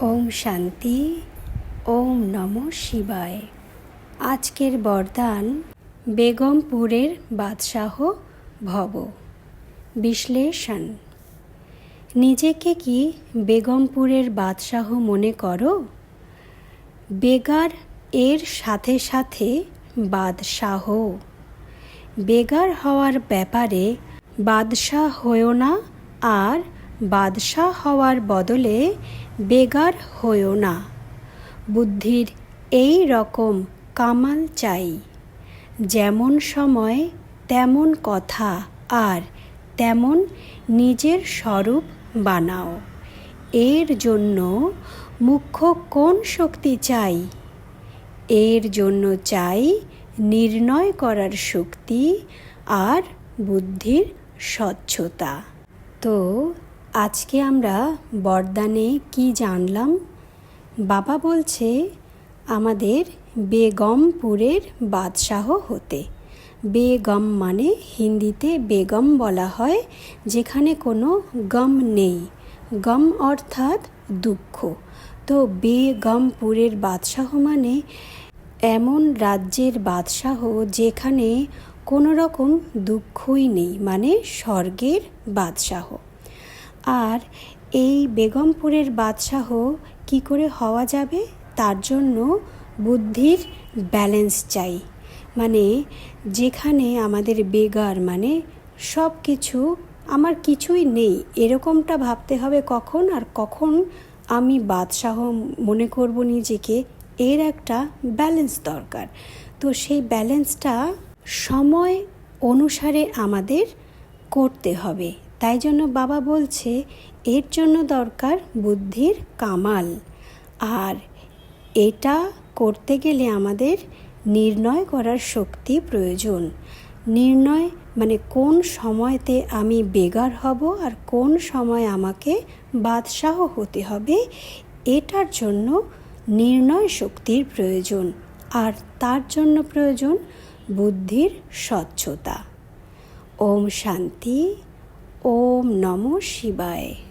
ওম শান্তি, ওম নম শিবায়। আজকের বরদান বেগমপুরের বাদশাহ ভব। বিশ্লেষণ। নিজেকে কি বেগমপুরের বাদশাহ মনে করো? বেগার এর সাথে সাথে বাদশাহ। বেগার হওয়ার ব্যাপারে বাদশাহ হয়েও না আর বাদশাহ হওয়ার বদলে বেগার হয়েও না। বুদ্ধির এই রকম কামাল চাই। যেমন সময়, তেমন কথা, আর তেমন নিজের স্বরূপ বানাও। এর জন্য মুখ্য কোন শক্তি চাই? এর জন্য চাই নির্ণয় করার শক্তি আর বুদ্ধির স্বচ্ছতা। তো আজকে আমরা বরদানে কি জানলাম? বাবা বলছে, আমাদের বেগমপুরের বাদশাহ হতে। বেগম মানে হিন্দিতে বেগম বলা হয়, যেখানে কোনো গম নেই। গম অর্থাৎ দুঃখ। তো বেগমপুরের বাদশাহ মানে এমন রাজ্যের বাদশাহ যেখানে কোনো রকম দুঃখই নেই মানে স্বর্গের বাদশাহ। আর এই বেগমপুরের বাদশাহ কি করে হওয়া যাবে? তার জন্য বুদ্ধির ব্যালেন্স চাই। মানে যেখানে আমাদের বেগার মানে সব কিছু আমার কিছুই নেই। এরকমটা ভাবতে হবে কখন আর কখন আমি বাদশাহ মনে করব নিজেকে। এর একটা ব্যালেন্স দরকার। তো সেই ব্যালেন্সটা সময় অনুসারে আমাদের করতে হবে। তাই জন্য বাবা বলছে, এর জন্য দরকার বুদ্ধির কামাল। আর এটা করতে গেলে আমাদের নির্ণয় করার শক্তি প্রয়োজন। নির্ণয় মানে কোন সময়তে আমি বেগার হব আর কোন সময় আমাকে বাদশাহ হতে হবে, এটার জন্য নির্ণয় শক্তির প্রয়োজন। আর তার জন্য প্রয়োজন বুদ্ধির স্বচ্ছতা। ওম শান্তি। ওম নম শিবায়।